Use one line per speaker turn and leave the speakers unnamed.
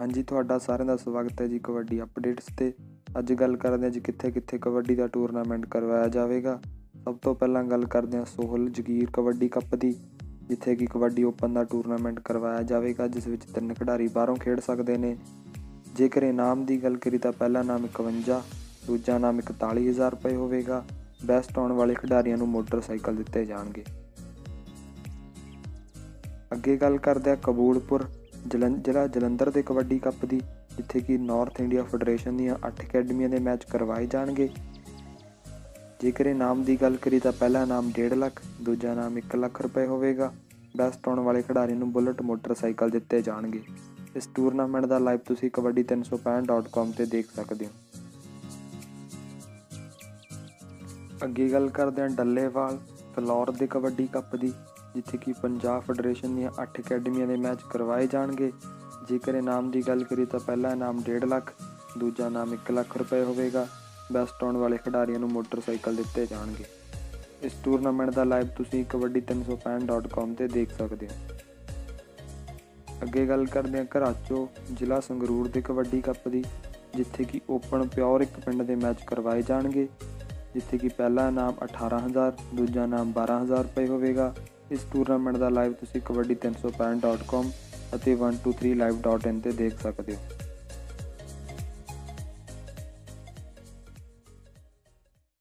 ਹਾਂਜੀ, ਤੁਹਾਡਾ ਸਾਰਿਆਂ ਦਾ ਸਵਾਗਤ ਹੈ ਜੀ ਕਬੱਡੀ ਅਪਡੇਟਸ ਤੇ। ਅੱਜ ਗੱਲ ਕਰਦੇ ਹਾਂ ਜੀ ਕਿੱਥੇ ਕਿੱਥੇ ਕਬੱਡੀ ਦਾ ਟੂਰਨਾਮੈਂਟ ਕਰਵਾਇਆ ਜਾਵੇਗਾ। ਸਭ ਤੋਂ ਪਹਿਲਾਂ ਗੱਲ ਕਰਦੇ ਹਾਂ ਸੋਹਲ ਜਗੀਰ ਕਬੱਡੀ ਕੱਪ ਦੀ, ਜਿੱਥੇ ਕਿ ਕਬੱਡੀ ਓਪਨ ਦਾ ਟੂਰਨਾਮੈਂਟ ਕਰਵਾਇਆ ਜਾਵੇਗਾ, ਜਿਸ ਵਿੱਚ ਤਿੰਨ ਖਿਡਾਰੀ ਬਾਹਰੋਂ ਖੇਡ ਸਕਦੇ ਨੇ। ਜੇਕਰ ਇਨਾਮ ਦੀ ਗੱਲ ਕਰੀ ਤਾਂ ਪਹਿਲਾ ਨਾਮ 51 ਦੂਜਾ ਨਾਮ 41000 ਰੁਪਏ ਹੋਵੇਗਾ। ਬੈਸਟ ਆਉਣ ਵਾਲੇ ਖਿਡਾਰੀਆਂ ਨੂੰ ਮੋਟਰਸਾਈਕਲ ਦਿੱਤੇ ਜਾਣਗੇ। ਅੱਗੇ ਗੱਲ ਕਰਦੇ ਹਾਂ ਕਬੂਲਪੁਰ ਜ਼ਿਲ੍ਹਾ ਜਲੰਧਰ ਦੇ ਕਬੱਡੀ ਕੱਪ ਦੀ, ਜਿੱਥੇ ਕਿ ਨਾਰਥ ਇੰਡੀਆ ਫੈਡਰੇਸ਼ਨ ਦੀਆਂ 8 ਅਕੈਡਮੀਆਂ ਦੇ ਮੈਚ ਕਰਵਾਏ ਜਾਣਗੇ। ਜੇਕਰ ਇਨਾਮ ਦੀ ਗੱਲ ਕਰੀ ਤਾਂ ਪਹਿਲਾ ਇਨਾਮ 1.5 ਲੱਖ, ਦੂਜਾ ਇਨਾਮ 1 ਲੱਖ ਰੁਪਏ ਹੋਵੇਗਾ। ਬੈਸਟ ਆਉਣ ਵਾਲੇ ਖਿਡਾਰੀ ਨੂੰ ਬੁਲਟ ਮੋਟਰਸਾਈਕਲ ਦਿੱਤੇ ਜਾਣਗੇ। ਇਸ ਟੂਰਨਾਮੈਂਟ ਦਾ ਲਾਈਵ ਤੁਸੀਂ kabaddi365.com ਤੇ ਦੇਖ ਸਕਦੇ ਹੋ। ਅੱਗੇ ਗੱਲ ਕਰਦੇ ਹਾਂ ਡੱਲੇਵਾਲ, ਫਲੋਰ ਦੇ ਕਬੱਡੀ ਕੱਪ ਦੀ। ਜਿੱਥੇ ਕਿ ਪੰਜਾਬ ਫੈਡਰੇਸ਼ਨ ਦੀਆਂ 8 ਅਕੈਡਮੀਆਂ ਦੇ ਮੈਚ ਕਰਵਾਏ ਜਾਣਗੇ। ਜੇਕਰ ਇਨਾਮ ਦੀ ਗੱਲ ਕਰੀ ਤਾਂ ਪਹਿਲਾ ਇਨਾਮ 1.5 ਲੱਖ, ਦੂਜਾ ਇਨਾਮ 1 ਲੱਖ ਰੁਪਏ ਹੋਵੇਗਾ। ਬੈਸਟ ਆਉਣ ਵਾਲੇ ਖਿਡਾਰੀਆਂ ਨੂੰ ਮੋਟਰਸਾਈਕਲ ਦਿੱਤੇ ਜਾਣਗੇ। ਇਸ ਟੂਰਨਾਮੈਂਟ ਦਾ ਲਾਈਵ ਤੁਸੀਂ kabaddi365.com ਤੇ ਦੇਖ ਸਕਦੇ ਹੋ। ਅੱਗੇ ਗੱਲ ਕਰਦੇ ਹਾਂ ਘਰਾਚੋ ਜ਼ਿਲ੍ਹਾ ਸੰਗਰੂਰ ਦੇ ਕਬੱਡੀ ਕੱਪ ਦੀ, ਜਿੱਥੇ ਕਿ ਓਪਨ ਪਿਓਰ ਇੱਕ ਪਿੰਡ ਦੇ ਮੈਚ ਕਰਵਾਏ ਜਾਣਗੇ। ਜਿੱਥੇ ਕਿ ਪਹਿਲਾ ਇਨਾਮ 18000 ਦੂਜਾ ਨਾਮ 12000 ਰੁਪਏ ਹੋਵੇਗਾ। ਇਸ ਟੂਰਨਾਮੈਂਟ ਦਾ ਲਾਈਵ ਤੁਸੀਂ kabaddi365.com ਅਤੇ 123live.in ਤੇ ਦੇਖ ਸਕਦੇ ਹੋ।